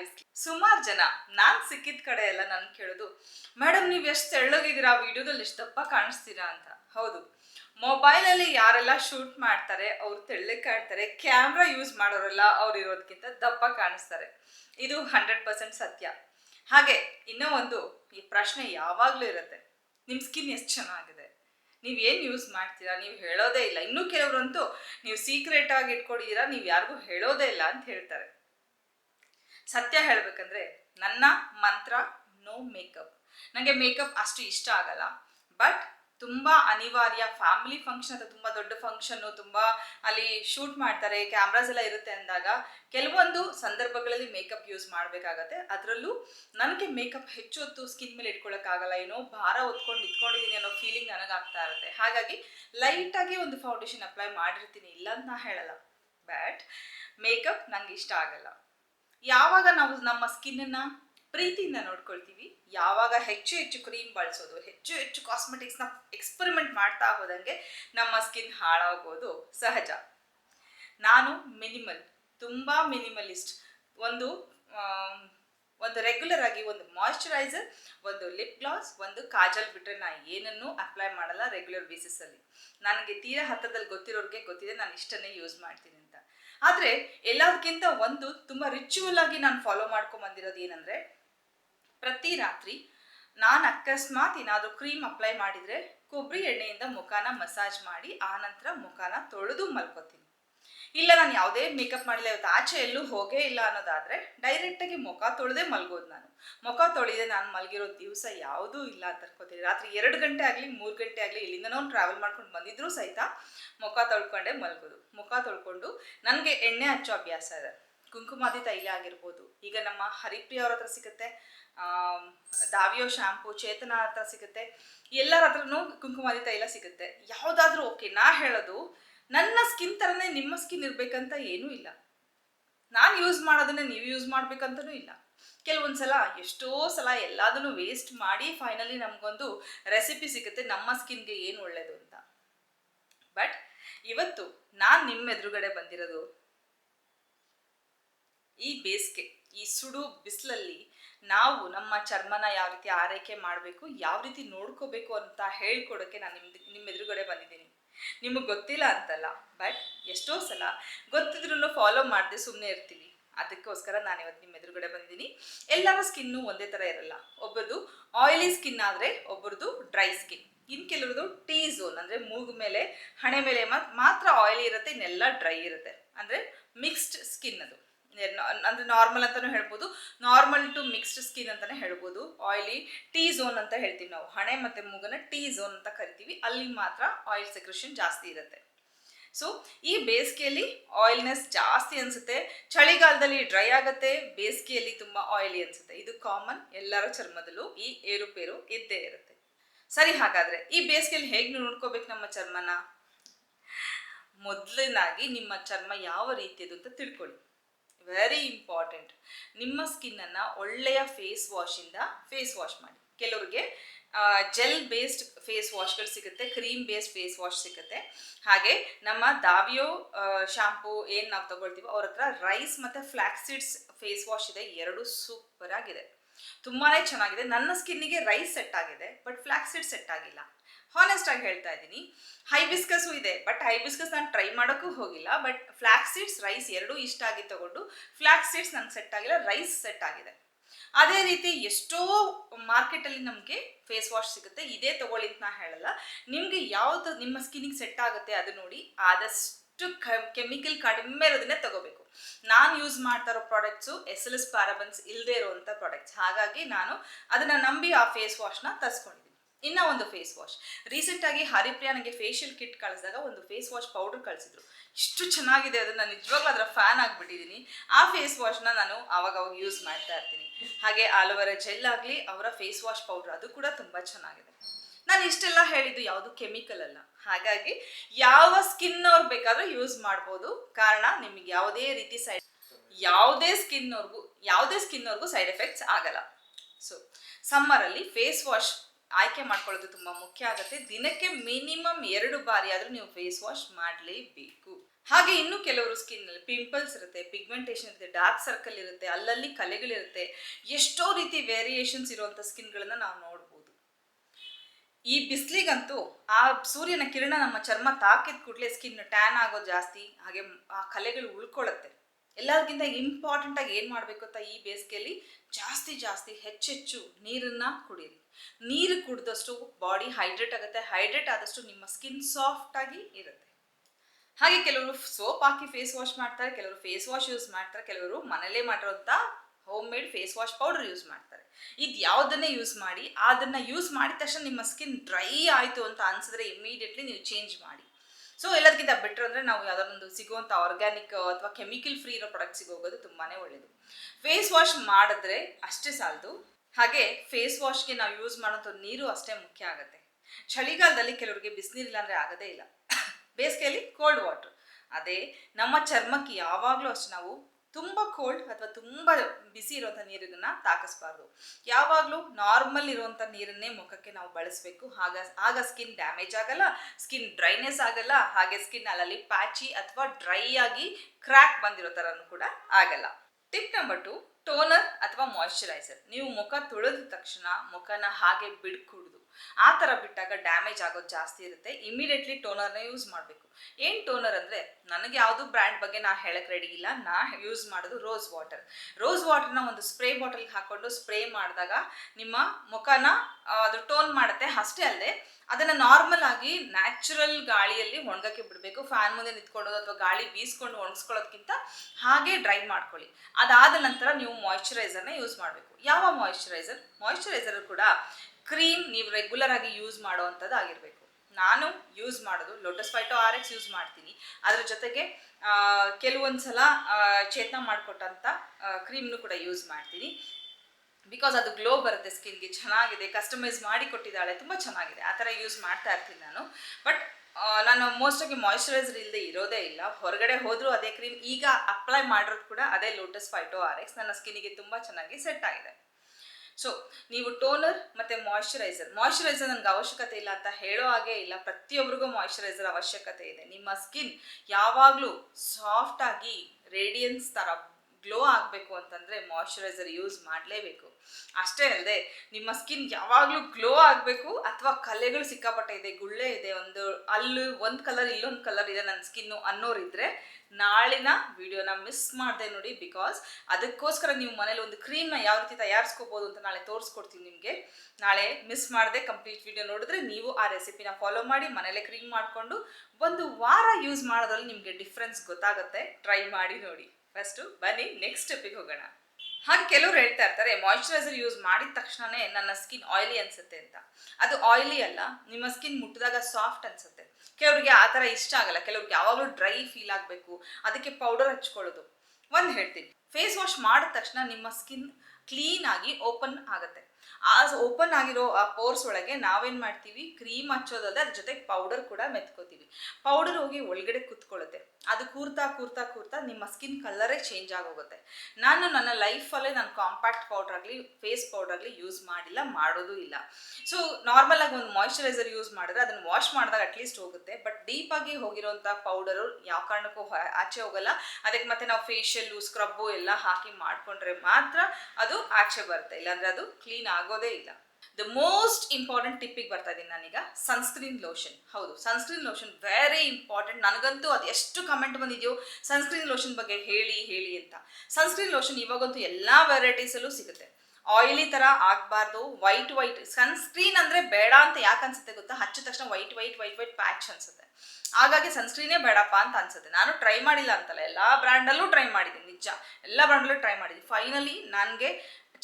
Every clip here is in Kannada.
ನ್ಯೂಸ್ಗೆ ಸುಮಾರು ಜನ, ನಾನ್ ಸಿಕ್ಕಿದ ಕಡೆ ಎಲ್ಲ ನಾನು ಕೇಳೋದು ಮೇಡಮ್ ನೀವು ಎಷ್ಟು ತೆಳ್ಳಗಿದ್ದೀರಾ? ವಿಡಿಯೋದಲ್ಲಿ ಎಷ್ಟು ದಪ್ಪ ಕಾಣಿಸ್ತೀರಾ ಅಂತ. ಹೌದು. ಮೊಬೈಲಲ್ಲಿ ಯಾರೆಲ್ಲ ಶೂಟ್ ಮಾಡ್ತಾರೆ, ಅವ್ರು ತೆಳ್ಳಗೆ ಕಾಣ್ತಾರೆ, ಕ್ಯಾಮ್ರಾ ಯೂಸ್ ಮಾಡೋರೆಲ್ಲ ಅವ್ರು ಇರೋದಕ್ಕಿಂತ ದಪ್ಪ ಕಾಣಿಸ್ತಾರೆ. ಇದು ಹಂಡ್ರೆಡ್ ಪರ್ಸೆಂಟ್ ಸತ್ಯ. ಹಾಗೆ, ಇನ್ನೂ ಒಂದು, ಈ ಪ್ರಶ್ನೆ ಯಾವಾಗಲೂ ಇರುತ್ತೆ. ನಿಮ್ಮ ಸ್ಕಿನ್ ಎಷ್ಟು ಚೆನ್ನಾಗಿದೆ? ನೀವು ಏನು ಯೂಸ್ ಮಾಡ್ತೀರಾ? ನೀವು ಹೇಳೋದೇ ಇಲ್ಲ. ಇನ್ನೂ ಕೆಲವರಂತೂ, ನೀವು ಸೀಕ್ರೆಟ್ ಆಗಿ ಇಟ್ಕೊಂಡಿದ್ದೀರಾ ನೀವು ಯಾರಿಗೂ ಹೇಳೋದೇ ಇಲ್ಲ ಅಂತ ಹೇಳ್ತಾರೆ. ಸತ್ಯ ಹೇಳ್ಬೇಕಂದ್ರೆ ನನ್ನ ಮಂತ್ರ ನೋ ಮೇಕಪ್ ನನಗೆ ಮೇಕಪ್ ಅಷ್ಟು ಇಷ್ಟ ಆಗಲ್ಲ. ಬಟ್ ತುಂಬಾ ಅನಿವಾರ್ಯ ಫ್ಯಾಮಿಲಿ ಫಂಕ್ಷನ್ ಅಥವಾ ತುಂಬಾ ದೊಡ್ಡ ಫಂಕ್ಷನ್ ತುಂಬ ಅಲ್ಲಿ ಶೂಟ್ ಮಾಡ್ತಾರೆ ಕ್ಯಾಮ್ರಾಸ್ ಎಲ್ಲ ಇರುತ್ತೆ ಅಂದಾಗ ಕೆಲವೊಂದು ಸಂದರ್ಭಗಳಲ್ಲಿ ಮೇಕಪ್ ಯೂಸ್ ಮಾಡಬೇಕಾಗತ್ತೆ. ಅದರಲ್ಲೂ ನನಗೆ ಮೇಕಪ್ ಹೆಚ್ಚು ಹೊತ್ತು ಸ್ಕಿನ್ ಮೇಲೆ ಇಟ್ಕೊಳ್ಳೋಕ್ಕಾಗಲ್ಲ ಏನೋ ಭಾರ ಹೊತ್ಕೊಂಡು ಇಟ್ಕೊಂಡಿದ್ದೀನಿ ಅನ್ನೋ ಫೀಲಿಂಗ್ ನನಗಾಗ್ತಾ ಇರುತ್ತೆ. ಹಾಗಾಗಿ ಲೈಟಾಗಿ ಒಂದು ಫೌಂಡೇಶನ್ ಅಪ್ಲೈ ಮಾಡಿರ್ತೀನಿ ಇಲ್ಲ ಅಂತ ಹೇಳಲ್ಲ. ಬಟ್ ಮೇಕಪ್ ನಂಗೆ ಇಷ್ಟ ಆಗಲ್ಲ. ಯಾವಾಗ ನಾವು ನಮ್ಮ ಸ್ಕಿನ್ನನ್ನು ಪ್ರೀತಿಯಿಂದ ನೋಡ್ಕೊಳ್ತೀವಿ, ಯಾವಾಗ ಹೆಚ್ಚು ಹೆಚ್ಚು ಕ್ರೀಮ್ ಬಳಸೋದು, ಹೆಚ್ಚು ಹೆಚ್ಚು ಕಾಸ್ಮೆಟಿಕ್ಸ್ನ ಎಕ್ಸ್ಪರಿಮೆಂಟ್ ಮಾಡ್ತಾ ಹೋದಂಗೆ ನಮ್ಮ ಸ್ಕಿನ್ ಹಾಳಾಗೋದು ಸಹಜ. ನಾನು ಮಿನಿಮಲ್ ತುಂಬ ಮಿನಿಮಲಿಸ್ಟ್ ಒಂದು ಒಂದು ರೆಗ್ಯುಲರ್ ಆಗಿ ಒಂದು ಮಾಯಶ್ಚರೈಸರ್ ಒಂದು ಲಿಪ್ ಗ್ಲಾಸ್ ಒಂದು ಕಾಜಲ್ ಬಿಟ್ಟರೆ ನಾ ಏನನ್ನೂ ಅಪ್ಲೈ ಮಾಡಲ್ಲ ರೆಗ್ಯುಲರ್ ಬೇಸಿಸಲ್ಲಿ ನನಗೆ ತೀರಾ ಹತ್ತದಲ್ಲಿ ಗೊತ್ತಿರೋರಿಗೆ ಗೊತ್ತಿದೆ, ನಾನು ಇಷ್ಟನ್ನೇ ಯೂಸ್ ಮಾಡ್ತೀನಿ ಆದರೆ ಎಲ್ಲದಕ್ಕಿಂತ ಒಂದು ತುಂಬ ರಿಚುವಲ್ ಆಗಿ ನಾನು ಫಾಲೋ ಮಾಡ್ಕೊಂಡ್ ಬಂದಿರೋದು ಏನಂದರೆ, ಪ್ರತಿ ರಾತ್ರಿ ನಾನು ಅಕಸ್ಮಾತ್ ಏನಾದರೂ ಕ್ರೀಮ್ ಅಪ್ಲೈ ಮಾಡಿದರೆ ಕೊಬ್ಬರಿ ಎಣ್ಣೆಯಿಂದ ಮುಖಾನ ಮಸಾಜ್ ಮಾಡಿ ಆ ನಂತರ ಮುಖಾನ ತೊಳೆದು ಮಲ್ಕೋತೀನಿ. ಇಲ್ಲ, ನಾನು ಯಾವುದೇ ಮೇಕಪ್ ಮಾಡಿಲ್ಲ, ಇವತ್ತು ಆಚೆ ಎಲ್ಲೂ ಹೋಗೇ ಇಲ್ಲ ಅನ್ನೋದಾದರೆ ಡೈರೆಕ್ಟಾಗಿ ಮುಖ ತೊಳೆದೇ ಮಲ್ಗೋದು ನಾನು. ಮುಖ ತೊಳೆದೇ ನಾನು ಮಲಗಿರೋ ದಿವಸ ಯಾವುದೂ ಇಲ್ಲ ಅಂತ ಅನ್ಕೋತೀನಿ. ರಾತ್ರಿ ಎರಡು ಗಂಟೆ ಆಗಲಿ, ಮೂರು ಗಂಟೆ ಆಗಲಿ, ಇಲ್ಲಿಂದನೋ ಟ್ರಾವೆಲ್ ಮಾಡ್ಕೊಂಡು ಬಂದಿದ್ರೂ ಸಹಿತ ಮುಖ ತೊಳ್ಕೊಂಡೇ ಮಲಗೋದು. ಮುಖ ತೊಳ್ಕೊಂಡು ನನಗೆ ಎಣ್ಣೆ ಹಚ್ಚೋ ಅಭ್ಯಾಸ ಇದೆ. ಕುಂಕುಮಾದಿ ತೈಲ ಆಗಿರ್ಬೋದು. ಈಗ ನಮ್ಮ ಹರಿಪ್ರಿಯ ಅವ್ರ ಹತ್ರ ಸಿಗುತ್ತೆ ದಾವಿಯೋ ಶ್ಯಾಂಪು ಚೇತನ ಹತ್ರ ಸಿಗುತ್ತೆ, ಎಲ್ಲರ ಹತ್ರನೂ ಕುಂಕುಮಾದಿ ತೈಲ ಸಿಗುತ್ತೆ. ಯಾವುದಾದ್ರೂ ಓಕೆ ನಾ ಹೇಳೋದು ನನ್ನ ಸ್ಕಿನ್ ಥರನೇ ನಿಮ್ಮ ಸ್ಕಿನ್ ಇರಬೇಕಂತ ಏನೂ ಇಲ್ಲ. ನಾನು ಯೂಸ್ ಮಾಡೋದನ್ನೇ ನೀವು ಯೂಸ್ ಮಾಡ್ಬೇಕಂತನೂ ಇಲ್ಲ. ಕೆಲವೊಂದು ಸಲ ಎಷ್ಟೋ ಸಲ ಎಲ್ಲದನ್ನು ವೇಸ್ಟ್ ಮಾಡಿ ಫೈನಲಿ ನಮಗೊಂದು ರೆಸಿಪಿ ಸಿಗುತ್ತೆ, ನಮ್ಮ ಸ್ಕಿನ್ಗೆ ಏನು ಒಳ್ಳೆಯದು ಅಂತ. ಬಟ್ ಇವತ್ತು ನಾನು ನಿಮ್ಮ ಎದುರುಗಡೆ ಬಂದಿರೋದು ಈ ಬೇಸಿಗೆ, ಈ ಸುಡು ಬಿಸಿಲಲ್ಲಿ ನಾವು ನಮ್ಮ ಚರ್ಮನ ಯಾವ ರೀತಿ ಆರೈಕೆ ಮಾಡಬೇಕು, ಯಾವ ರೀತಿ ನೋಡ್ಕೋಬೇಕು ಅಂತ ಹೇಳ್ಕೊಡೋಕ್ಕೆ ನಾನು ನಿಮ್ಮ ನಿಮ್ಮ ಎದುರುಗಡೆ ಬಂದಿದ್ದೀನಿ. ನಿಮಗೆ ಗೊತ್ತಿಲ್ಲ ಅಂತಲ್ಲ ಬಟ್ ಎಷ್ಟೋ ಸಲ ಗೊತ್ತಿದ್ರೂ ಫಾಲೋ ಮಾಡದೆ ಸುಮ್ಮನೆ ಇರ್ತೀವಿ. ಅದಕ್ಕೋಸ್ಕರ ನಾನು ಇವತ್ತು ನಿಮ್ಮ ಎದುರುಗಡೆ ಬಂದಿದ್ದೀನಿ ಎಲ್ಲರ ಸ್ಕಿನ್ನು ಒಂದೇ ಥರ ಇರಲ್ಲ. ಒಬ್ಬರದು ಆಯಿಲಿ ಸ್ಕಿನ್ ಆದರೆ ಒಬ್ಬರದು ಡ್ರೈ ಸ್ಕಿನ್ ಇನ್ನು ಕೆಲವ್ರದ್ದು ಟೀ ಝೋನ್ ಅಂದರೆ ಮೂಗು ಮೇಲೆ, ಹಣೆ ಮೇಲೆ ಮಾತ್- ಮಾತ್ರ ಆಯಿಲಿ ಇರುತ್ತೆ, ಇನ್ನೆಲ್ಲ ಡ್ರೈ ಇರುತ್ತೆ. ಅಂದರೆ ಮಿಕ್ಸ್ಡ್ ಸ್ಕಿನ್ ಅದು. ಅಂದರೆ ನಾರ್ಮಲ್ ಅಂತಲೂ ಹೇಳ್ಬೋದು. ನಾರ್ಮಲ್ ಟು ಮಿಕ್ಸ್ಡ್ ಸ್ಕಿನ್ ಅಂತಲೇ ಹೇಳ್ಬೋದು. ಆಯಿಲಿ ಟೀ ಝೋನ್ ಅಂತ ಹೇಳ್ತೀವಿ ನಾವು. ಹಣೆ ಮತ್ತು ಮೂಗನ ಟೀ ಝೋನ್ ಅಂತ ಕರಿತೀವಿ. ಅಲ್ಲಿ ಮಾತ್ರ ಆಯಿಲ್ ಸೆಕ್ರೆಷನ್ ಜಾಸ್ತಿ ಇರುತ್ತೆ. ಸೊ ಈ ಬೇಸಿಗೆಯಲ್ಲಿ ಆಯಿಲ್ನೆಸ್ ಜಾಸ್ತಿ ಅನಿಸುತ್ತೆ. ಚಳಿಗಾಲದಲ್ಲಿ ಡ್ರೈ ಆಗುತ್ತೆ. ಬೇಸಿಗೆಯಲ್ಲಿ ತುಂಬ ಆಯಿಲಿ ಅನಿಸುತ್ತೆ. ಇದು ಕಾಮನ್ ಎಲ್ಲರ ಚರ್ಮದಲ್ಲೂ ಈ ಏರುಪೇರು ಇದ್ದೇ ಇರುತ್ತೆ. ಸರಿ, ಹಾಗಾದರೆ ಈ ಬೇಸಿಗೆಯಲ್ಲಿ ಹೇಗೆ ನೋಡ್ಕೋಬೇಕು ನಮ್ಮ ಚರ್ಮನ? ಮೊದಲನಾಗಿ ನಿಮ್ಮ ಚರ್ಮ ಯಾವ ರೀತಿಯದು ಅಂತ ತಿಳ್ಕೊಳ್ಳಿ. ವೆರಿ ಇಂಪಾರ್ಟೆಂಟ್ ನಿಮ್ಮ ಸ್ಕಿನ್ನನ್ನು ಒಳ್ಳೆಯ ಫೇಸ್ ವಾಶಿಂದ ಫೇಸ್ ವಾಶ್ ಮಾಡಿ. ಕೆಲವರಿಗೆ ಜೆಲ್ ಬೇಸ್ಡ್ ಫೇಸ್ ವಾಶ್ಗಳು ಸಿಗುತ್ತೆ ಕ್ರೀಮ್ ಬೇಸ್ಡ್ ಫೇಸ್ ವಾಶ್ ಸಿಗುತ್ತೆ. ಹಾಗೆ ನಮ್ಮ ದಾವಿಯೋ ಶಾಂಪೂ ಏನು ನಾವು ತಗೊಳ್ತೀವೋ ಅವ್ರ ಹತ್ರ ರೈಸ್ ಮತ್ತು ಫ್ಲ್ಯಾಕ್ಸಿಡ್ಸ್ ಫೇಸ್ ವಾಶ್ ಇದೆ. ಎರಡು ಸೂಪರ್ ಆಗಿದೆ. ತುಂಬಾ ಚೆನ್ನಾಗಿದೆ. ನನ್ನ ಸ್ಕಿನ್ನಿಗೆ ರೈಸ್ ಸೆಟ್ ಆಗಿದೆ ಬಟ್ ಫ್ಲ್ಯಾಕ್ಸಿಡ್ ಸೆಟ್ ಆಗಿಲ್ಲ. ಹಾನೆಸ್ಟ್ ಆಗಿ ಹೇಳ್ತಾ ಇದ್ದೀನಿ ಹೈಬಿಸ್ಕಸ್ಸು ಇದೆ ಬಟ್ ಹೈಬಿಸ್ಕಸ್ ನಾನು ಟ್ರೈ ಮಾಡೋಕ್ಕೂ ಹೋಗಿಲ್ಲ. ಬಟ್ ಫ್ಲ್ಯಾಕ್ಸ್ ಸೀಡ್ಸ್ ರೈಸ್ ಎರಡೂ ಇಷ್ಟ ಆಗಿ ತಗೊಂಡು ಫ್ಲ್ಯಾಕ್ಸ್ ಸೀಡ್ಸ್ ನಂಗೆ ಸೆಟ್ ಆಗಿಲ್ಲ ರೈಸ್ ಸೆಟ್ ಆಗಿದೆ. ಅದೇ ರೀತಿ ಎಷ್ಟೋ ಮಾರ್ಕೆಟಲ್ಲಿ ನಮಗೆ ಫೇಸ್ ವಾಶ್ ಸಿಗುತ್ತೆ. ಇದೇ ತಗೊಳ್ಳಿ ಅಂತ ನಾ ಹೇಳಲ್ಲ. ನಿಮಗೆ ಯಾವುದು ನಿಮ್ಮ ಸ್ಕಿನ್ನಿಗೆ ಸೆಟ್ ಆಗುತ್ತೆ ಅದು ನೋಡಿ, ಆದಷ್ಟು ಕೆಮಿಕಲ್ ಕಡಿಮೆ ಇರೋದನ್ನೇ ತಗೋಬೇಕು. ನಾನು ಯೂಸ್ ಮಾಡ್ತಾ ಇರೋ products S L S parabens ಇಲ್ಲದೆ ಇರುವಂಥ ಪ್ರಾಡಕ್ಟ್ಸ್ ಹಾಗಾಗಿ ನಾನು ಅದನ್ನು ನಂಬಿ ಆ ಫೇಸ್ ವಾಶ್ನ ತರಿಸ್ಕೊಂಡಿದ್ದೀನಿ ಇನ್ನ ಒಂದು ಫೇಸ್ ವಾಶ್ ರೀಸೆಂಟಾಗಿ ಹರಿಪ್ರಿಯಾ ನನಗೆ ಫೇಶಿಯಲ್ ಕಿಟ್ ಕಳಿಸಿದಾಗ ಒಂದು ಫೇಸ್ ವಾಶ್ ಪೌಡರ್ ಕಳಿಸಿದ್ರು. ಇಷ್ಟು ಚೆನ್ನಾಗಿದೆ ಅದು, ನಾನು ನಿಜವಾಗ್ಲೂ ಅದರ ಫ್ಯಾನ್ ಆಗಿಬಿಟ್ಟಿದ್ದೀನಿ ಆ ಫೇಸ್ ವಾಶ್ನ ನಾನು ಆವಾಗ ಅವಾಗ ಯೂಸ್ ಮಾಡ್ತಾ ಇರ್ತೀನಿ. ಹಾಗೆ ಆಲೋವೆರಾ ಜೆಲ್ ಆಗಲಿ, ಅವರ ಫೇಸ್ ವಾಶ್ ಪೌಡರ್ ಅದು ಕೂಡ ತುಂಬ ಚೆನ್ನಾಗಿದೆ. ನಾನು ಇಷ್ಟೆಲ್ಲ ಹೇಳಿದ್ದು ಯಾವುದು ಕೆಮಿಕಲ್ ಅಲ್ಲ. ಹಾಗಾಗಿ ಯಾವ ಸ್ಕಿನ್ ಅವ್ರು ಬೇಕಾದರೂ ಯೂಸ್ ಮಾಡ್ಬೋದು. ಕಾರಣ ನಿಮಗೆ ಯಾವುದೇ ರೀತಿ ಸೈಡ್ ಯಾವುದೇ ಸ್ಕಿನ್ನವ್ರಿಗೂ ಯಾವುದೇ ಸ್ಕಿನ್ನವ್ರಿಗೂ ಸೈಡ್ ಎಫೆಕ್ಟ್ಸ್ ಆಗಲ್ಲ. ಸೊ ಸಮ್ಮರಲ್ಲಿ ಫೇಸ್ ವಾಶ್ ಆಯ್ಕೆ ಮಾಡ್ಕೊಳ್ಳೋದು ತುಂಬ ಮುಖ್ಯ ಆಗುತ್ತೆ. ದಿನಕ್ಕೆ ಮಿನಿಮಮ್ ಎರಡು ಬಾರಿ ಆದರೂ ನೀವು ಫೇಸ್ ವಾಶ್ ಮಾಡಲೇಬೇಕು. ಹಾಗೆ ಇನ್ನು ಕೆಲವರು ಸ್ಕಿನ್ ಪಿಂಪಲ್ಸ್ ಇರುತ್ತೆ ಪಿಗ್ಮೆಂಟೇಷನ್ ಇರುತ್ತೆ ಡಾರ್ಕ್ ಸರ್ಕಲ್ ಇರುತ್ತೆ, ಅಲ್ಲಲ್ಲಿ ಕಲೆಗಳಿರುತ್ತೆ ಎಷ್ಟೋ ರೀತಿ ವೇರಿಯೇಷನ್ಸ್ ಇರುವಂಥ ಸ್ಕಿನ್ಗಳನ್ನು ನಾವು ನೋಡ್ಬೋದು. ಈ ಬಿಸಿಲಿಗಂತೂ ಆ ಸೂರ್ಯನ ಕಿರಣ ನಮ್ಮ ಚರ್ಮ ತಾಕಿದ ಕೂಡಲೇ ಸ್ಕಿನ್ ಟ್ಯಾನ್ ಆಗೋದು ಜಾಸ್ತಿ, ಹಾಗೆ ಆ ಕಲೆಗಳು ಉಳ್ಕೊಳ್ಳುತ್ತೆ. ಎಲ್ಲದಕ್ಕಿಂತ ಇಂಪಾರ್ಟೆಂಟ್ ಆಗಿ ಏನು ಮಾಡಬೇಕು ಅಂತ ಈ ಬೇಸಿಗೆಯಲ್ಲಿ ಜಾಸ್ತಿ ಜಾಸ್ತಿ ಹೆಚ್ಚೆಚ್ಚು ನೀರನ್ನ ಕುಡೀರಿ ನೀರು ಕುಡಿದಷ್ಟು ಬಾಡಿ ಹೈಡ್ರೇಟ್ ಆಗುತ್ತೆ. ಹೈಡ್ರೇಟ್ ಆದಷ್ಟು ನಿಮ್ಮ ಸ್ಕಿನ್ ಸಾಫ್ಟ್ ಆಗಿ ಇರುತ್ತೆ. ಹಾಗೆ ಕೆಲವರು ಸೋಪ್ ಹಾಕಿ ಫೇಸ್ ವಾಶ್ ಮಾಡ್ತಾರೆ, ಕೆಲವರು ಫೇಸ್ ವಾಶ್ ಯೂಸ್ ಮಾಡ್ತಾರೆ, ಕೆಲವರು ಮನೆಯಲ್ಲೇ ಮಾಡಿರೋಂಥ home made face wash powder use ಮಾಡ್ತಾರೆ. ಇದು ಯಾವುದನ್ನೇ ಯೂಸ್ ಮಾಡಿ, ಅದನ್ನ ಯೂಸ್ ಮಾಡಿದ ತಕ್ಷಣ ನಿಮ್ಮ ಸ್ಕಿನ್ ಡ್ರೈ ಆಯಿತು ಅಂತ ಅನ್ಸಿದ್ರೆ ಇಮಿಡಿಯೇಟ್ಲಿ ನೀವು ಚೇಂಜ್ ಮಾಡಿ. ಸೊ ಎಲ್ಲದಕ್ಕಿಂತ ಬೆಟರ್ ಅಂದರೆ ನಾವು ಯಾವ್ದಾರೊಂದು ಸಿಗುವಂಥ ಆರ್ಗ್ಯಾನಿಕ್ ಅಥವಾ ಕೆಮಿಕಲ್ ಫ್ರೀ ಇರೋ ಪ್ರಾಡಕ್ಟ್ಸಿಗೆ ಹೋಗೋದು ತುಂಬಾ ಒಳ್ಳೆಯದು ಫೇಸ್ ವಾಶ್ ಮಾಡಿದ್ರೆ ಅಷ್ಟೇ ಸಾಲದು. ಹಾಗೆ ಫೇಸ್ ವಾಶ್ಗೆ ನಾವು ಯೂಸ್ ಮಾಡೋಂಥ ನೀರು ಅಷ್ಟೇ ಮುಖ್ಯ ಆಗುತ್ತೆ. ಚಳಿಗಾಲದಲ್ಲಿ ಕೆಲವರಿಗೆ ಬಿಸಿನೀರಿಲ್ಲ ಅಂದರೆ ಆಗೋದೇ ಇಲ್ಲ. ಬೇಸಿಗೆಯಲ್ಲಿ ಕೋಲ್ಡ್ ವಾಟರ್ ಅದೇ ನಮ್ಮ ಚರ್ಮಕ್ಕೆ ಯಾವಾಗಲೂ ಅಷ್ಟು ನಾವು ತುಂಬ ಕೋಲ್ಡ್ ಅಥವಾ ತುಂಬ ಬಿಸಿ ಇರುವಂಥ ನೀರನ್ನು ತಾಕಿಸ್ಬಾರ್ದು. ಯಾವಾಗಲೂ ನಾರ್ಮಲ್ ಇರುವಂಥ ನೀರನ್ನೇ ಮುಖಕ್ಕೆ ನಾವು ಬಳಸಬೇಕು. ಆಗ ಆಗ ಸ್ಕಿನ್ ಡ್ಯಾಮೇಜ್ ಆಗಲ್ಲ ಸ್ಕಿನ್ ಡ್ರೈನೆಸ್ ಆಗಲ್ಲ, ಹಾಗೆ ಸ್ಕಿನ್ ಅಲ್ಲಲ್ಲಿ ಪ್ಯಾಚಿ ಅಥವಾ ಡ್ರೈ ಆಗಿ ಕ್ರ್ಯಾಕ್ ಬಂದಿರೋ ಥರನೂ ಕೂಡ ಆಗಲ್ಲ. ಟಿಪ್ ನಂಬರ್ ಟು ಟೋನರ್ ಅಥವಾ ಮಾಯಿಶ್ಚರೈಸರ್ ನೀವು ಮುಖ ತೊಳೆದ ತಕ್ಷಣ ಮುಖನ ಹಾಗೆ ಬಿಡ್ಕೂಡ್ದು. ಆ ಥರ ಬಿಟ್ಟಾಗ ಡ್ಯಾಮೇಜ್ ಆಗೋದು ಜಾಸ್ತಿ ಇರುತ್ತೆ. ಇಮಿಡಿಯೇಟ್ಲಿ ಟೋನರ್ನ ಯೂಸ್ ಮಾಡಬೇಕು. ಏನು ಟೋನರ್ ಅಂದರೆ, ನನಗೆ ಯಾವುದು ಬ್ರ್ಯಾಂಡ್ ಬಗ್ಗೆ ನಾ ಹೇಳಕ್ಕೆ ರೆಡಿ ಇಲ್ಲ. ನಾ ಯೂಸ್ ಮಾಡೋದು ರೋಸ್ ವಾಟರ್ ರೋಸ್ ವಾಟರ್ನ ಒಂದು ಸ್ಪ್ರೇ ಬಾಟಲ್ ಹಾಕ್ಕೊಂಡು ಸ್ಪ್ರೇ ಮಾಡಿದಾಗ ನಿಮ್ಮ ಮುಖನ ಅದು ಟೋನ್ ಮಾಡುತ್ತೆ. ಅಷ್ಟೇ ಅಲ್ಲದೆ, ಅದನ್ನು ನಾರ್ಮಲ್ ಆಗಿ ನ್ಯಾಚುರಲ್ ಗಾಳಿಯಲ್ಲಿ ಒಣಗಕ್ಕೆ ಬಿಡಬೇಕು. ಫ್ಯಾನ್ ಮುಂದೆ ನಿಂತ್ಕೊಳ್ಳೋದು ಅಥವಾ ಗಾಳಿ ಬೀಸ್ಕೊಂಡು ಒಣಗಿಸ್ಕೊಳ್ಳೋದಕ್ಕಿಂತ ಹಾಗೆ ಡ್ರೈ ಮಾಡ್ಕೊಳ್ಳಿ. ಅದಾದ ನಂತರ ನೀವು ಮಾಯಿಶ್ಚರೈಸರ್ನ ಯೂಸ್ ಮಾಡಬೇಕು. ಯಾವ ಮಾಯಿಶ್ಚರೈಸರ್ ಮಾಯಿಶ್ಚರೈಸರ್ ಕೂಡ ಕ್ರೀಮ್ ನೀವು ರೆಗ್ಯುಲರ್ ಆಗಿ ಯೂಸ್ ಮಾಡುವಂಥದ್ದು ಆಗಿರಬೇಕು. ನಾನು ಯೂಸ್ ಮಾಡೋದು Lotus phyto R X use ಮಾಡ್ತೀನಿ. ಅದ್ರ ಜೊತೆಗೆ ಕೆಲವೊಂದು ಸಲ ಚೇತನ ಮಾಡಿಕೊಟ್ಟಂಥ ಕ್ರೀಮ್ನು ಕೂಡ ಯೂಸ್ ಮಾಡ್ತೀನಿ. ಬಿಕಾಸ್ ಅದು ಗ್ಲೋ ಬರುತ್ತೆ ಸ್ಕಿನ್ಗೆ ಚೆನ್ನಾಗಿದೆ ಕಸ್ಟಮೈಸ್ ಮಾಡಿ ಕೊಟ್ಟಿದ್ದಾಳೆ, ತುಂಬ ಚೆನ್ನಾಗಿದೆ. ಆ ಥರ ಯೂಸ್ ಮಾಡ್ತಾ ಇರ್ತೀನಿ ನಾನು. ಬಟ್ ನಾನು ಮೋಸ್ಟ್ ಆಗಿ ಮಾಯಿಶ್ಚರೈಸರ್ ಇಲ್ಲದೆ ಇರೋದೇ ಇಲ್ಲ. ಹೊರಗಡೆ ಹೋದರೂ ಅದೇ ಕ್ರೀಮ್ ಈಗ ಅಪ್ಲೈ ಮಾಡಿರೋದು ಕೂಡ ಅದೇ ಲೋಟಸ್ ಫೈಟೋ ಆರ್ ಎಕ್ಸ್ ನನ್ನ ಸ್ಕಿನ್ನಿಗೆ ತುಂಬ ಚೆನ್ನಾಗಿ ಸೆಟ್ ಆಗಿದೆ. ಸೊ ನೀವು ಟೋನರ್ ಮತ್ತು ಮಾಯಿಶ್ಚರೈಸರ್ ಮಾಯಿಶ್ಚರೈಸರ್ ನನಗೆ ಅವಶ್ಯಕತೆ ಇಲ್ಲ ಅಂತ ಹೇಳೋ ಹಾಗೆ ಇಲ್ಲ. ಪ್ರತಿಯೊಬ್ಬರಿಗೂ ಮಾಯಿಶ್ಚರೈಸರ್ ಅವಶ್ಯಕತೆ ಇದೆ. ನಿಮ್ಮ ಸ್ಕಿನ್ ಯಾವಾಗಲೂ ಸಾಫ್ಟಾಗಿ ರೇಡಿಯನ್ಸ್ ಥರ ಗ್ಲೋ ಆಗಬೇಕು ಅಂತಂದರೆ ಮಾಯಿಶ್ಚರೈಸರ್ ಯೂಸ್ ಮಾಡಲೇಬೇಕು. ಅಷ್ಟೇ ಅಲ್ಲದೆ, ನಿಮ್ಮ ಸ್ಕಿನ್ ಯಾವಾಗಲೂ ಗ್ಲೋ ಆಗಬೇಕು ಅಥವಾ ಕಲೆಗಳು ಸಿಕ್ಕಾಪಟ್ಟೆ ಇದೆ, ಗುಳ್ಳೆ ಇದೆ, ಒಂದು ಅಲ್ಲಿ, ಒಂದು ಕಲರ್ ಇಲ್ಲೊಂದು ಕಲರ್ ಇದೆ ನನ್ನ ಸ್ಕಿನ್ನು ಅನ್ನೋರಿದ್ರೆ ನಾಳಿನ ವಿಡಿಯೋನ ಮಿಸ್ ಮಾಡಿದೆ ನೋಡಿ ಬಿಕಾಸ್ ಅದಕ್ಕೋಸ್ಕರ ನೀವು ಮನೇಲಿ ಒಂದು ಕ್ರೀಮ್ನ ಯಾವ ರೀತಿ ತಯಾರಿಸ್ಕೋಬೋದು ಅಂತ ನಾಳೆ ತೋರಿಸ್ಕೊಡ್ತೀನಿ ನಿಮಗೆ. ನಾಳೆ ಮಿಸ್ ಮಾಡದೆ ಕಂಪ್ಲೀಟ್ ವಿಡಿಯೋ ನೋಡಿದ್ರೆ ನೀವು ಆ ರೆಸಿಪಿನ ಫಾಲೋ ಮಾಡಿ ಮನೇಲೆ ಕ್ರೀಮ್ ಮಾಡಿಕೊಂಡು ಒಂದು ವಾರ ಯೂಸ್ ಮಾಡೋದ್ರಲ್ಲಿ ನಿಮಗೆ ಡಿಫ್ರೆನ್ಸ್ ಗೊತ್ತಾಗುತ್ತೆ. ಟ್ರೈ ಮಾಡಿ ನೋಡಿ. ಫಸ್ಟು ಬನ್ನಿ ನೆಕ್ಸ್ಟ್ ಸ್ಟೆಪ್ಪಿಗೆ ಹೋಗೋಣ. ಹಾಗೆ ಕೆಲವರು ಹೇಳ್ತಾ ಇರ್ತಾರೆ ಮಾಯಿಶ್ಚರೈಸರ್ ಯೂಸ್ ಮಾಡಿದ ತಕ್ಷಣನೇ ನನ್ನ ಸ್ಕಿನ್ ಆಯಿಲಿ ಅನ್ಸುತ್ತೆ ಅಂತ. ಅದು ಆಯಿಲಿ ಅಲ್ಲ, ನಿಮ್ಮ ಸ್ಕಿನ್ ಮುಟ್ಟಿದಾಗ ಸಾಫ್ಟ್ ಅನ್ಸುತ್ತೆ. ಕೆಲವರಿಗೆ ಆ ಥರ ಇಷ್ಟ ಆಗಲ್ಲ, ಕೆಲವ್ರಿಗೆ ಯಾವಾಗಲೂ ಡ್ರೈ ಫೀಲ್ ಆಗಬೇಕು. ಅದಕ್ಕೆ ಪೌಡರ್ ಹಚ್ಕೊಳ್ಳೋದು. ಒಂದು ಹೇಳ್ತೀನಿ ಫೇಸ್ ವಾಶ್ ಮಾಡಿದ ತಕ್ಷಣ ನಿಮ್ಮ ಸ್ಕಿನ್ ಕ್ಲೀನ್ ಆಗಿ ಓಪನ್ ಆಗುತ್ತೆ. ಆ ಓಪನ್ ಆಗಿರೋ ಆ ಪೋರ್ಸ್ ಒಳಗೆ ನಾವೇನು ಮಾಡ್ತೀವಿ? ಕ್ರೀಮ್ ಹಚ್ಚೋದಲ್ಲದೆ ಅದ್ರ ಜೊತೆಗೆ ಪೌಡರ್ ಕೂಡ ಮೆತ್ಕೋತೀವಿ. ಪೌಡರ್ ಹೋಗಿ ಒಳಗಡೆ ಕೂತ್ಕೊಳ್ಳುತ್ತೆ. ಅದು ಕೂರ್ತಾ ಕೂರ್ತಾ ಕೂರ್ತಾ ನಿಮ್ಮ ಸ್ಕಿನ್ ಕಲರೇ ಚೇಂಜ್ ಆಗೋಗುತ್ತೆ. ನಾನು ನನ್ನ ಲೈಫಲ್ಲೇ ನಾನು ಕಾಂಪ್ಯಾಕ್ಟ್ ಪೌಡರ್ ಆಗಲಿ ಫೇಸ್ ಪೌಡರ್ ಆಗಲಿ ಯೂಸ್ ಮಾಡಿಲ್ಲ, ಮಾಡೋದು ಇಲ್ಲ. ಸೊ ನಾರ್ಮಲ್ ಆಗಿ ಒಂದು ಮಾಯಿಶ್ಚರೈಸರ್ ಯೂಸ್ ಮಾಡಿದ್ರೆ ಅದನ್ನು ವಾಶ್ ಮಾಡಿದಾಗ ಅಟ್ಲೀಸ್ಟ್ ಹೋಗುತ್ತೆ. ಬಟ್ ಡೀಪಾಗಿ ಹೋಗಿರೋಂಥ ಪೌಡರು ಯಾವ ಕಾರಣಕ್ಕೂ ಆಚೆ ಹೋಗಲ್ಲ. ಅದಕ್ಕೆ ಮತ್ತೆ ನಾವು ಫೇಶಿಯಲ್ಲು ಸ್ಕ್ರಬ್ಬು ಎಲ್ಲ ಹಾಕಿ ಮಾಡಿಕೊಂಡ್ರೆ ಮಾತ್ರ ಅದು ಆಚೆ ಬರುತ್ತೆ. ಇಲ್ಲಾಂದರೆ ಅದು ಕ್ಲೀನ್ ಆಗೋದೇ ಇಲ್ಲ. ದ ಮೋಸ್ಟ್ ಇಂಪಾರ್ಟೆಂಟ್ ಟಿಪ್ಪಿಗೆ ಬರ್ತಾ ಇದ್ದೀನಿ ನಾನೀಗ ಸನ್ಸ್ಕ್ರೀನ್ ಲೋಷನ್ ಹೌದು ಸನ್ಸ್ಕ್ರೀನ್ ಲೋಷನ್ ವೆರಿ ಇಂಪಾರ್ಟೆಂಟ್ ನನಗಂತೂ ಅದು ಎಷ್ಟು ಕಮೆಂಟ್ ಬಂದಿದೆಯೋ ಸನ್ಸ್ಕ್ರೀನ್ ಲೋಷನ್ ಬಗ್ಗೆ ಹೇಳಿ ಹೇಳಿ ಅಂತ. ಸನ್ಸ್ಕ್ರೀನ್ ಲೋಷನ್ ಇವಾಗಂತೂ ಎಲ್ಲ ವೆರೈಟೀಸಲ್ಲೂ ಸಿಗುತ್ತೆ. ಆಯಿಲಿ ಥರ ಆಗಬಾರ್ದು ವೈಟ್ ವೈಟ್ ಸನ್ಸ್ಕ್ರೀನ್ ಅಂದರೆ ಬೇಡ ಅಂತ ಯಾಕೆ ಅನ್ಸುತ್ತೆ ಗೊತ್ತಾ? ಹಚ್ಚಿದ ತಕ್ಷಣ white white white white patch ಅನ್ಸುತ್ತೆ. ಹಾಗಾಗಿ ಸನ್ಸ್ಕ್ರೀನೇ ಬೇಡಪ್ಪ ಅಂತ ಅನ್ಸುತ್ತೆ. ನಾನು ಟ್ರೈ ಮಾಡಿಲ್ಲ ಅಂತಲ್ಲ, ಎಲ್ಲ ಬ್ರ್ಯಾಂಡಲ್ಲೂ ಟ್ರೈ ಮಾಡಿದ್ದೀನಿ, ನಿಜ. ಎಲ್ಲ ಬ್ರ್ಯಾಂಡಲ್ಲೂ ಟ್ರೈ ಮಾಡಿದ್ದೀನಿ. ಫೈನಲಿ ನನಗೆ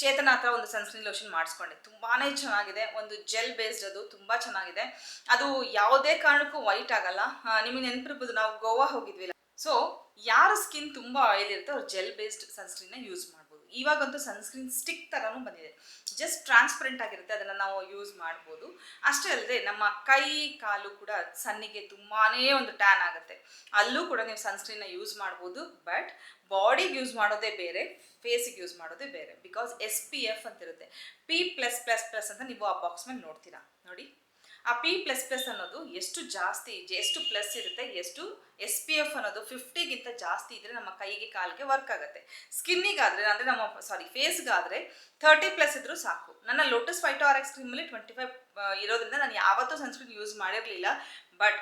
ಚೇತನ ಹತ್ರ ಒಂದು ಸನ್ಸ್ಕ್ರೀನ್ ಲೋಷನ್ ಮಾಡಿಸ್ಕೊಂಡೆ. ತುಂಬಾ ಚೆನ್ನಾಗಿದೆ. ಒಂದು ಜೆಲ್ ಬೇಸ್ಡ್ ಅದು, ತುಂಬಾ ಚೆನ್ನಾಗಿದೆ. ಅದು ಯಾವುದೇ ಕಾರಣಕ್ಕೂ ವೈಟ್ ಆಗಲ್ಲ. ನಿಮಗೆ ನೆನಪಿರ್ಬೋದು, ನಾವು ಗೋವಾ ಹೋಗಿದ್ವಿ ಸೊ, ಯಾರ ಸ್ಕಿನ್ ತುಂಬಾ ಆಯಿಲ್ ಇರುತ್ತೆ ಅವ್ರು ಜೆಲ್ ಬೇಸ್ಡ್ ಸನ್ಸ್ಕ್ರೀನ್ ಯೂಸ್ ಮಾಡ್ಬೋದು ಇವಾಗಂತೂ ಸನ್ಸ್ಕ್ರೀನ್ ಸ್ಟಿಕ್ ಥರನೂ ಬಂದಿದೆ. ಜಸ್ಟ್ ಟ್ರಾನ್ಸ್ಪರೆಂಟ್ ಆಗಿರುತ್ತೆ, ಅದನ್ನು ನಾವು ಯೂಸ್ ಮಾಡ್ಬೋದು. ಅಷ್ಟೇ ಅಲ್ಲದೆ ನಮ್ಮ ಕೈ, ಕಾಲು ಕೂಡ ಸನ್ನಿಗೆ ತುಂಬಾ ಒಂದು ಟ್ಯಾನ್ ಆಗುತ್ತೆ. ಅಲ್ಲೂ ಕೂಡ ನೀವು ಸನ್ಸ್ಕ್ರೀನ್ನ ಯೂಸ್ ಮಾಡ್ಬೋದು ಬಟ್ ಬಾಡಿಗೆ ಯೂಸ್ ಮಾಡೋದೇ ಬೇರೆ ಫೇಸಿಗೆ ಯೂಸ್ ಮಾಡೋದೇ ಬೇರೆ. ಬಿಕಾಸ್ ಎಸ್ ಪಿ ಎಫ್ ಅಂತ ಇರುತ್ತೆ ಪಿ ಪ್ಲಸ್ ಪ್ಲಸ್ ಪ್ಲಸ್ ಅಂತ ನೀವು ಆ ಬಾಕ್ಸ್ ಮೇಲೆ ನೋಡ್ತೀರಾ. ನೋಡಿ. ಆ ಪಿ ಪ್ಲಸ್ ಪ್ಲಸ್ ಅನ್ನೋದು ಎಷ್ಟು ಜಾಸ್ತಿ, ಎಷ್ಟು ಪ್ಲಸ್ ಇರುತ್ತೆ, ಎಷ್ಟು ಎಸ್ ಪಿ ಎಫ್ ಅನ್ನೋದು ಫಿಫ್ಟಿಗಿಂತ ಜಾಸ್ತಿ ಇದ್ರೆ ನಮ್ಮ ಕೈಗೆ ಕಾಲಿಗೆ ವರ್ಕ್ ಆಗುತ್ತೆ. ಸ್ಕಿನ್ನಿಗಾದ್ರೆ ಅಂದರೆ ನಮ್ಮ ಸಾರಿ ಫೇಸ್ಗಾದರೆ ಥರ್ಟಿ ಪ್ಲಸ್ ಇದ್ರೂ ಸಾಕು. ನನ್ನ ಲೋಟಸ್ ಫೈಟೋ ಆರ್ ಎಕ್ಸ್ ಕ್ರೀಮಲ್ಲಿ ಟ್ವೆಂಟಿ ಫೈವ್ ಇರೋದ್ರಿಂದ ನಾನು ಯಾವತ್ತೂ ಸನ್ಸ್ಕ್ರೀನ್ ಯೂಸ್ ಮಾಡಿರಲಿಲ್ಲ. ಬಟ್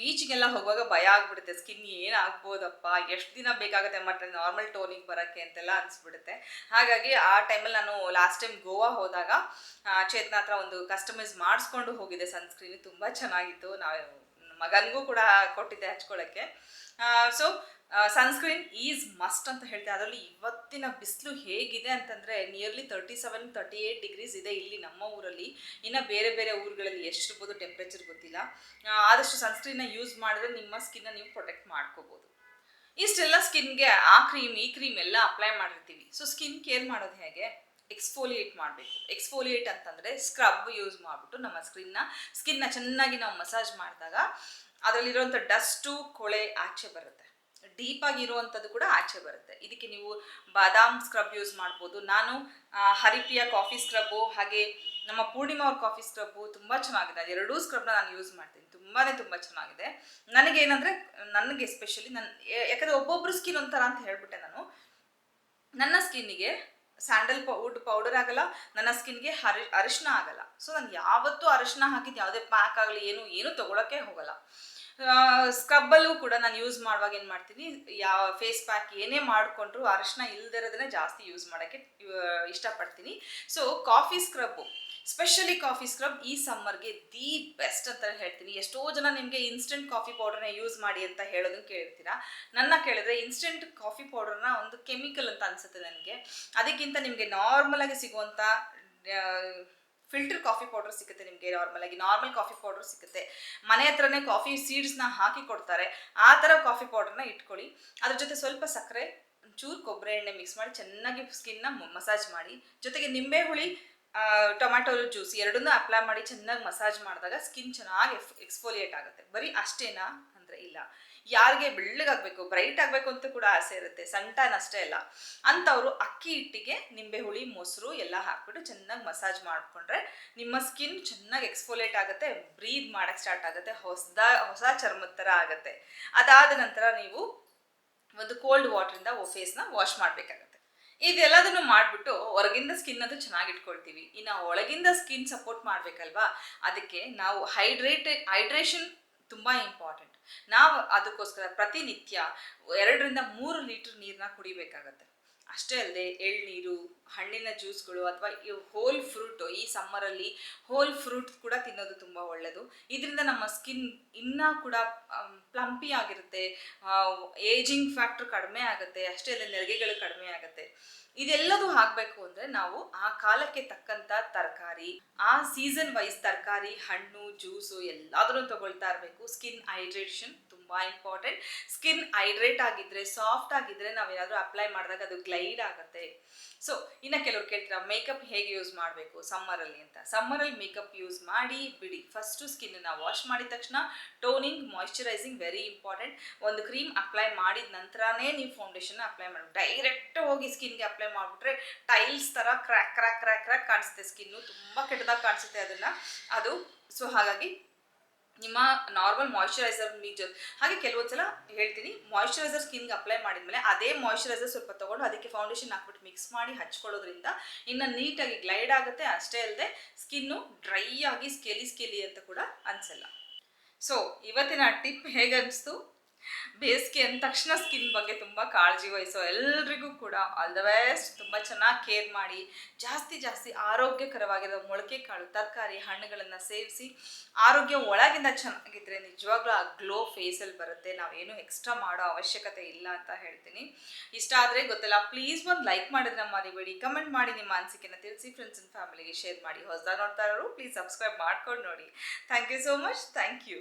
ಬೀಚ್ಗೆಲ್ಲ ಹೋಗುವಾಗ ಭಯ ಆಗ್ಬಿಡುತ್ತೆ, ಸ್ಕಿನ್ ಏನಾಗ್ಬೋದಪ್ಪ, ಎಷ್ಟು ದಿನ ಬೇಕಾಗುತ್ತೆ ಮತ್ತೆ ನಾರ್ಮಲ್ ಟೋನಿಗೆ ಬರೋಕ್ಕೆ? ಅಂತೆಲ್ಲ ಅನಿಸ್ಬಿಡುತ್ತೆ. ಹಾಗಾಗಿ ಆ ಟೈಮಲ್ಲಿ ನಾನು ಲಾಸ್ಟ್ ಟೈಮ್ ಗೋವಾ ಹೋದಾಗ ಚೇತನ ಹತ್ರ ಒಂದು ಕಸ್ಟಮೈಸ್ ಮಾಡಿಸ್ಕೊಂಡು ಹೋಗಿದ್ದೆ ಸನ್ಸ್ಕ್ರೀನ್, ತುಂಬ ಚೆನ್ನಾಗಿತ್ತು. ನಾವು ಮಗನಿಗೂ ಕೂಡ ಕೊಟ್ಟಿದ್ದೆ ಹಚ್ಕೊಳ್ಳೋಕ್ಕೆ. ಸೊ ಸನ್ಸ್ಕ್ರೀನ್ ಈಸ್ ಮಸ್ಟ್ ಅಂತ ಹೇಳ್ತೆ. ಅದರಲ್ಲಿ ಇವತ್ತಿನ ಬಿಸಿಲು ಹೇಗಿದೆ ಅಂತಂದರೆ nearly thirty seven thirty eight degrees ಇದೆ ಇಲ್ಲಿ ನಮ್ಮ ಊರಲ್ಲಿ. ಇನ್ನು ಬೇರೆ ಬೇರೆ ಊರುಗಳಲ್ಲಿ ಎಷ್ಟಿರ್ಬೋದು ಟೆಂಪ್ರೇಚರ್ ಗೊತ್ತಿಲ್ಲ. ಆದಷ್ಟು ಸನ್ಸ್ಕ್ರೀನ್ನ ಯೂಸ್ ಮಾಡಿದ್ರೆ ನಿಮ್ಮ ಸ್ಕಿನ್ನ ನೀವು ಪ್ರೊಟೆಕ್ಟ್ ಮಾಡ್ಕೋಬೋದು. ಇಷ್ಟೆಲ್ಲ ಸ್ಕಿನ್ಗೆ ಆ ಕ್ರೀಮ್ ಈ ಕ್ರೀಮ್ ಎಲ್ಲ ಅಪ್ಲೈ ಮಾಡಿರ್ತೀವಿ. ಸೊ ಸ್ಕಿನ್ ಕೇರ್ ಮಾಡೋದು ಹೇಗೆ? ಎಕ್ಸ್ಫೋಲಿಯೇಟ್ ಮಾಡಬೇಕು. ಎಕ್ಸ್ಫೋಲಿಯೇಟ್ ಅಂತಂದರೆ ಸ್ಕ್ರಬ್ ಯೂಸ್ ಮಾಡಿಬಿಟ್ಟು ನಮ್ಮ ಸ್ಕಿನ್ನ ಸ್ಕಿನ್ನ ಚೆನ್ನಾಗಿ ನಾವು ಮಸಾಜ್ ಮಾಡಿದಾಗ ಅದರಲ್ಲಿರುವಂಥ ಡಸ್ಟು ಕೊಳೆ ಆಚೆ ಬರುತ್ತೆ. ಡೀಪ್ ಆಗಿರುವಂಥದ್ದು ಕೂಡ ಆಚೆ ಬರುತ್ತೆ. ಇದಕ್ಕೆ ನೀವು ಬಾದಾಮ್ ಸ್ಕ್ರಬ್ ಯೂಸ್ ಮಾಡ್ಬೋದು. ನಾನು ಹರಿಪಿಯ ಕಾಫಿ ಸ್ಕ್ರಬ್ಬು ಹಾಗೆ ನಮ್ಮ ಪೂರ್ಣಿಮಾ ಅವ್ರ ಕಾಫಿ ಸ್ಕ್ರಬ್ಬು ತುಂಬ ಚೆನ್ನಾಗಿದೆ. ಎರಡೂ ಸ್ಕ್ರಬ್ನ ನಾನು ಯೂಸ್ ಮಾಡ್ತೀನಿ. ತುಂಬಾ ತುಂಬ ಚೆನ್ನಾಗಿದೆ. ನನಗೇನಂದರೆ, ನನಗೆ ಎಸ್ಪೆಷಲಿ ನನ್ನ ಯಾಕಂದರೆ ಒಬ್ಬೊಬ್ರು ಸ್ಕಿನ್ ಒಂಥರ ಅಂತ ಹೇಳ್ಬಿಟ್ಟೆ ನಾನು. ನನ್ನ ಸ್ಕಿನ್ನಿಗೆ ಸ್ಯಾಂಡಲ್ ಪೌಡ್ ಪೌಡರ್ ಆಗಲ್ಲ, ನನ್ನ ಸ್ಕಿನ್ಗೆ ಹರಿ, ಅರಿಶಿನ ಆಗಲ್ಲ. ಸೊ, ನಾನು ಯಾವತ್ತೂ ಅರಿಶಿನ ಹಾಕಿದ್ದು ಯಾವುದೇ ಪ್ಯಾಕ್ ಆಗಲಿ, ಏನು ಏನು ತೊಗೊಳಕ್ಕೆ ಹೋಗಲ್ಲ. ಸ್ಕ್ರಬ್ಬಲ್ಲೂ ಕೂಡ ನಾನು ಯೂಸ್ ಮಾಡುವಾಗ ಏನು ಮಾಡ್ತೀನಿ ಯಾವ ಫೇಸ್ ಪ್ಯಾಕ್ ಏನೇ ಮಾಡಿಕೊಂಡ್ರು ಅರಿಶಿನ ಇಲ್ದಿರೋದನ್ನೇ ಜಾಸ್ತಿ ಯೂಸ್ ಮಾಡೋಕ್ಕೆ ಇಷ್ಟಪಡ್ತೀನಿ. So, coffee scrub. Specially coffee scrub ಈ ಸಮ್ಮರ್ಗೆ ದಿ ಬೆಸ್ಟ್ ಅಂತ ಹೇಳ್ತೀನಿ. ಎಷ್ಟೋ ಜನ ನಿಮಗೆ ಇನ್ಸ್ಟೆಂಟ್ ಕಾಫಿ ಪೌಡರ್ನ ಯೂಸ್ ಮಾಡಿ ಅಂತ ಹೇಳೋದನ್ನು ಕೇಳಿರ್ತೀರಾ ನನ್ನ ಕೇಳಿದ್ರೆ ಇನ್ಸ್ಟೆಂಟ್ ಕಾಫಿ ಪೌಡರ್ನ ಒಂದು ಕೆಮಿಕಲ್ ಅಂತ ಅನ್ಸುತ್ತೆ ನನಗೆ. ಅದಕ್ಕಿಂತ ನಿಮಗೆ ನಾರ್ಮಲ್ ಆಗಿ ಸಿಗುವಂಥ ಫಿಲ್ಟರ್ ಕಾಫಿ ಪೌಡರ್ ಸಿಗುತ್ತೆ ನಿಮಗೆ ನಾರ್ಮಲ್ ಆಗಿ. ನಾರ್ಮಲ್ ಕಾಫಿ ಪೌಡರ್ ಸಿಗುತ್ತೆ. ಮನೆ ಹತ್ರನೇ ಕಾಫಿ ಸೀಡ್ಸ್ನ ಹಾಕಿ ಕೊಡ್ತಾರೆ. ಆ ಥರ ಕಾಫಿ ಪೌಡರ್ನ ಇಟ್ಕೊಳ್ಳಿ. ಅದ್ರ ಜೊತೆ ಸ್ವಲ್ಪ ಸಕ್ಕರೆ ಚೂರು ಕೊಬ್ಬರಿ ಎಣ್ಣೆ ಮಿಕ್ಸ್ ಮಾಡಿ ಚೆನ್ನಾಗಿ ಸ್ಕಿನ್ನ ಮಸಾಜ್ ಮಾಡಿ. ಜೊತೆಗೆ ನಿಂಬೆ ಹುಳಿ ಟೊಮ್ಯಾಟೊ ಜ್ಯೂಸ್ ಎರಡನ್ನೂ ಅಪ್ಲೈ ಮಾಡಿ ಚೆನ್ನಾಗಿ ಮಸಾಜ್ ಮಾಡಿದಾಗ ಸ್ಕಿನ್ ಚೆನ್ನಾಗಿ ಎಕ್ಸ್ಫೋಲಿಯೇಟ್ ಆಗುತ್ತೆ. ಬರೀ ಅಷ್ಟೇನಾ? ಅಂದರೆ ಇಲ್ಲ. ಯಾರಿಗೆ ಬೆಳ್ಳಗಾಗಬೇಕು ಬ್ರೈಟ್ ಆಗಬೇಕು ಅಂತ ಕೂಡ ಆಸೆ ಇರುತ್ತೆ. ಸಣ್ಣ ಅಷ್ಟೇ ಅಲ್ಲ. ಅಂಥವ್ರು ಅಕ್ಕಿ ಹಿಟ್ಟಿಗೆ ನಿಂಬೆ ಹುಳಿ, ಮೊಸರು ಎಲ್ಲ ಹಾಕ್ಬಿಟ್ಟು ಚೆನ್ನಾಗಿ ಮಸಾಜ್ ಮಾಡಿಕೊಂಡ್ರೆ ನಿಮ್ಮ ಸ್ಕಿನ್ ಚೆನ್ನಾಗಿ ಎಕ್ಸ್ಫೋಲೇಟ್ ಆಗುತ್ತೆ ಬ್ರೀದ್ ಮಾಡೋಕ್ಕೆ ಸ್ಟಾರ್ಟ್ ಆಗುತ್ತೆ, ಹೊಸದ, ಹೊಸ ಚರ್ಮದ ಥರ ಆಗುತ್ತೆ. ಅದಾದ ನಂತರ ನೀವು ಒಂದು ಕೋಲ್ಡ್ ವಾಟ್ರಿಂದ ಫೇಸ್ನ ವಾಶ್ ಮಾಡಬೇಕಾಗತ್ತೆ. ಇದೆಲ್ಲದನ್ನು ಮಾಡಿಬಿಟ್ಟು ಹೊರಗಿಂದ ಸ್ಕಿನ್ ಅದು ಚೆನ್ನಾಗಿ ಇಟ್ಕೊಳ್ತೀವಿ ಇನ್ನು ಒಳಗಿಂದ ಸ್ಕಿನ್ ಸಪೋರ್ಟ್ ಮಾಡಬೇಕಲ್ವಾ? ಅದಕ್ಕೆ ನಾವು ಹೈಡ್ರೇಟ್, ಹೈಡ್ರೇಷನ್ ತುಂಬ ಇಂಪಾರ್ಟೆಂಟ್ ನಾವು ಅದಕ್ಕೋಸ್ಕರ ಪ್ರತಿನಿತ್ಯ ಎರಡರಿಂದ ಮೂರು ಲೀಟ್ರ್ ನೀರನ್ನ ಕುಡಿಬೇಕಾಗತ್ತೆ. ಅಷ್ಟೇ ಅಲ್ಲದೆ ಎಳ್ನೀರು, ಹಣ್ಣಿನ ಜ್ಯೂಸ್ಗಳು ಅಥವಾ ಹೋಲ್ ಫ್ರೂಟು ಈ ಸಮ್ಮರಲ್ಲಿ ಹೋಲ್ ಫ್ರೂಟ್ ಕೂಡ ತಿನ್ನೋದು ತುಂಬ ಒಳ್ಳೆಯದು ಇದರಿಂದ ನಮ್ಮ ಸ್ಕಿನ್ ಇನ್ನೂ ಕೂಡ ಪ್ಲಂಪಿ ಆಗಿರುತ್ತೆ. ಏಜಿಂಗ್ ಫ್ಯಾಕ್ಟ್ರ್ ಕಡಿಮೆ ಆಗುತ್ತೆ. ಅಷ್ಟೇ ಅಲ್ಲದೆ ನೆರಿಗೆಗಳು ಕಡಿಮೆ ಆಗುತ್ತೆ. ಇದೆಲ್ಲದೂ ಆಗಬೇಕು ಅಂದರೆ ನಾವು ಆ ಕಾಲಕ್ಕೆ ತಕ್ಕಂಥ ತರಕಾರಿ, ಆ ಸೀಸನ್ ವೈಸ್ ತರಕಾರಿ, ಹಣ್ಣು, ಜ್ಯೂಸು ಎಲ್ಲಾದರೂ ತಗೊಳ್ತಾ ಇರಬೇಕು. Skin hydration important skin hydrate ಆಗಿದ್ರೆ ಸಾಫ್ಟ್ ಆಗಿದ್ರೆ ನಾವೇನಾದರೂ ಅಪ್ಲೈ ಮಾಡಿದಾಗ ಅದು ಗ್ಲೈಡ್ ಆಗುತ್ತೆ. ಸೊ ಇನ್ನು ಕೆಲವರು ಕೇಳ್ತೀರಾ ಮೇಕಪ್ ಹೇಗೆ ಯೂಸ್ ಮಾಡಬೇಕು ಸಮ್ಮರಲ್ಲಿ ಅಂತ? ಸಮ್ಮರಲ್ಲಿ ಮೇಕಪ್ ಯೂಸ್ ಮಾಡಿ ಬಿಡಿ. ಫಸ್ಟು ಸ್ಕಿನ್ನ ವಾಶ್ ಮಾಡಿದ ತಕ್ಷಣ ಟೋನಿಂಗ್ ಮಾಯಿಶ್ಚರೈಸಿಂಗ್ ವೆರಿ ಇಂಪಾರ್ಟೆಂಟ್ ಒಂದು ಕ್ರೀಮ್ ಅಪ್ಲೈ ಮಾಡಿದ ನಂತರನೇ ನೀವು ಫೌಂಡೇಶನ್ ಅಪ್ಲೈ ಮಾಡಿ ಡೈರೆಕ್ಟ್ ಹೋಗಿ ಸ್ಕಿನ್ಗೆ ಅಪ್ಲೈ ಮಾಡಿಬಿಟ್ರೆ ಟೈಲ್ಸ್ ಥರ ಕ್ರ್ಯಾಕ್ ಕ್ರ್ಯಾಕ್ ಕ್ರ್ಯಾಕ್ ಕ್ರ್ಯಾಕ್ ಕಾಣಿಸುತ್ತೆ. ಸ್ಕಿನ್ನು ತುಂಬ ಕೆಟ್ಟದಾಗ ಕಾಣಿಸುತ್ತೆ ಅದನ್ನು. ಅದು ಸೊ ಹಾಗಾಗಿ ನಿಮ್ಮ ನಾರ್ಮಲ್ ಮಾಯಶ್ಚರೈಸರ್ ಜೊತೆ. ಹಾಗೆ ಕೆಲವೊಂದ್ಸಲ ಹೇಳ್ತೀನಿ ಮಾಯಶ್ಚರೈಸರ್ ಸ್ಕಿನ್ಗೆ ಅಪ್ಲೈ ಮಾಡಿದ್ಮೇಲೆ ಅದೇ ಮಾಯಶ್ಚರೈಸರ್ ಸ್ವಲ್ಪ ತೊಗೊಂಡು ಅದಕ್ಕೆ ಫೌಂಡೇಶನ್ ಹಾಕ್ಬಿಟ್ಟು ಮಿಕ್ಸ್ ಮಾಡಿ ಹಚ್ಕೊಳ್ಳೋದ್ರಿಂದ ಇನ್ನು ನೀಟಾಗಿ ಗ್ಲೈಡ್ ಆಗುತ್ತೆ. ಅಷ್ಟೇ ಅಲ್ಲದೆ ಸ್ಕಿನ್ನು ಡ್ರೈ ಆಗಿ ಸ್ಕೆಲಿ ಸ್ಕೆಲಿ ಅಂತ ಕೂಡ ಅನಿಸಲ್ಲ. ಸೊ ಇವತ್ತಿನ ಟಿಪ್ ಹೇಗೆ ಅನಿಸ್ತು ಬೇಸಿಗೆ ಅಂದ ತಕ್ಷಣ ಸ್ಕಿನ್ ಬಗ್ಗೆ ತುಂಬ ಕಾಳಜಿ ವಹಿಸೋ. ಎಲ್ರಿಗೂ ಕೂಡ ಆಲ್ ದ ಬೆಸ್ಟ್ ತುಂಬ ಚೆನ್ನಾಗಿ ಕೇರ್ ಮಾಡಿ. ಜಾಸ್ತಿ ಜಾಸ್ತಿ ಆರೋಗ್ಯಕರವಾಗಿರೋ ಮೊಳಕೆ ಕಾಳು, ತರಕಾರಿ, ಹಣ್ಣುಗಳನ್ನು ಸೇವಿಸಿ ಆರೋಗ್ಯ ಒಳಗಿಂದ ಚೆನ್ನಾಗಿದ್ರೆ ನಿಜವಾಗ್ಲೂ ಆ ಗ್ಲೋ ಫೇಸಲ್ಲಿ ಬರುತ್ತೆ. ನಾವೇನು ಎಕ್ಸ್ಟ್ರಾ ಮಾಡೋ ಅವಶ್ಯಕತೆ ಇಲ್ಲ ಅಂತ ಹೇಳ್ತೀನಿ. ಇಷ್ಟ ಆದರೆ ಗೊತ್ತಲ್ಲ ಪ್ಲೀಸ್ ಒಂದು ಲೈಕ್ ಮಾಡಿದ್ರೆ ಮರಿಬೇಡಿ. ಕಮೆಂಟ್ ಮಾಡಿ ನಿಮ್ಮ ಅನಿಸಿಕೆನ ತಿಳಿಸಿ ಫ್ರೆಂಡ್ಸ್ ಆ್ಯಂಡ್ ಫ್ಯಾಮಿಲಿಗೆ ಶೇರ್ ಮಾಡಿ. ಹೊಸದಾಗಿ ನೋಡ್ತಾ ಇರೋರು ಪ್ಲೀಸ್ ಸಬ್ಸ್ಕ್ರೈಬ್ ಮಾಡ್ಕೊಂಡು ನೋಡಿ. Thank you so much thank you